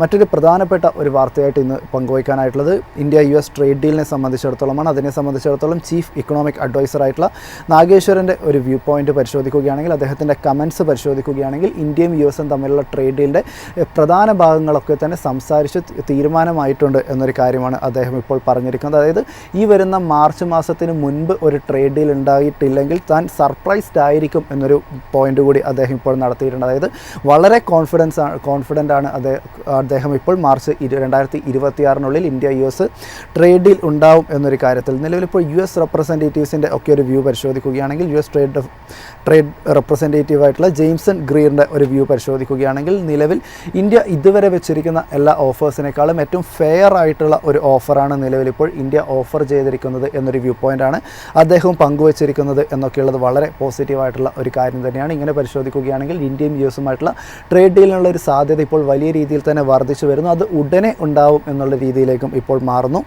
മറ്റൊരു പ്രധാനപ്പെട്ട ഒരു വാർത്തയായിട്ട് ഇന്ന് പങ്കുവയ്ക്കാനായിട്ടുള്ളത് ഇന്ത്യ യു എസ് ട്രേഡ് ഡീലിനെ സംബന്ധിച്ചിടത്തോളമാണ്. അതിനെ സംബന്ധിച്ചിടത്തോളം ചീഫ് ഇക്കണോമിക് അഡ്വൈസർ ആയിട്ടുള്ള നാഗേശ്വരന്റെ ഒരു വ്യൂ പോയിന്റ് പരിശോധിക്കുകയാണെങ്കിൽ അദ്ദേഹത്തിന്റെ കമൻസ് പരിശോധിക്കുകയാണെങ്കിൽ ഇന്ത്യയും യു എസും തമ്മിലുള്ള ട്രേഡ് ഡീലിന്റെ പ്രധാന ഭാഗങ്ങളൊക്കെ തന്നെ സംസാരിച്ച് തീരുമാനമായിട്ടുണ്ട് എന്നൊരു കാര്യമാണ് അദ്ദേഹം ഇപ്പോൾ പറഞ്ഞിരിക്കുന്നത്. അതായത് ഈ വരുന്ന മാർച്ച് മാസത്തിന് മുൻപ് ഒരു ട്രേഡ് ഡീൽ ഉണ്ടായിട്ടില്ലെങ്കിൽ താൻ സർപ്രൈസ്ഡ് ആയിരിക്കും എന്നൊരു പോയിന്റ് കൂടി അദ്ദേഹം ഇപ്പോൾ നടത്തിയിട്ടുണ്ട്. അതായത് വളരെ കോൺഫിഡൻസ് കോൺഫിഡന്റ് ആണ് അദ്ദേഹം അദ്ദേഹം ഇപ്പോൾ മാർച്ച് ഇരു രണ്ടായിരത്തി ഇരുപത്തിയാറിനുള്ളിൽ ഇന്ത്യ യു എസ് ട്രേഡിൽ ഉണ്ടാവും എന്നൊരു കാര്യത്തിൽ നിലവിലിപ്പോൾ യു എസ് റെപ്രസെന്റേറ്റീവ്സിന്റെ ഒക്കെ ഒരു വ്യൂ പരിശോധിക്കുകയാണെങ്കിൽ U S trade trade representative ആയിട്ടുള്ള ജെയിംസൺ ഗ്രീറിന്റെ ഒരു വ്യൂ പരിശോധിക്കുകയാണെങ്കിൽ നിലവിൽ ഇന്ത്യ ഇതുവരെ വെച്ചിരിക്കുന്ന എല്ലാ ഓഫേഴ്സിനേക്കാളും ഏറ്റവും ഫെയർ ആയിട്ടുള്ള ഒരു ഓഫറാണ് നിലവിലിപ്പോൾ ഇന്ത്യ ഓഫർ ചെയ്തിരിക്കുന്നത് എന്നൊരു വ്യൂ പോയിന്റാണ് അദ്ദേഹവും പങ്കുവച്ചിരിക്കുന്നത് എന്നൊക്കെയുള്ളത് വളരെ പോസിറ്റീവായിട്ടുള്ള ഒരു കാര്യം തന്നെയാണ്. ഇങ്ങനെ പരിശോധിക്കുകയാണെങ്കിൽ ഇന്ത്യയും യു എസുമായിട്ടുള്ള ട്രേഡ് ഡീലിനുള്ള ഒരു സാധ്യത ഇപ്പോൾ വലിയ രീതിയിൽ തന്നെ വർദ്ധിച്ചു വരുന്നു. അത് ഉടനെ ഉണ്ടാവും എന്നുള്ള രീതിയിലേക്കും ഇപ്പോൾ മാറുന്നു.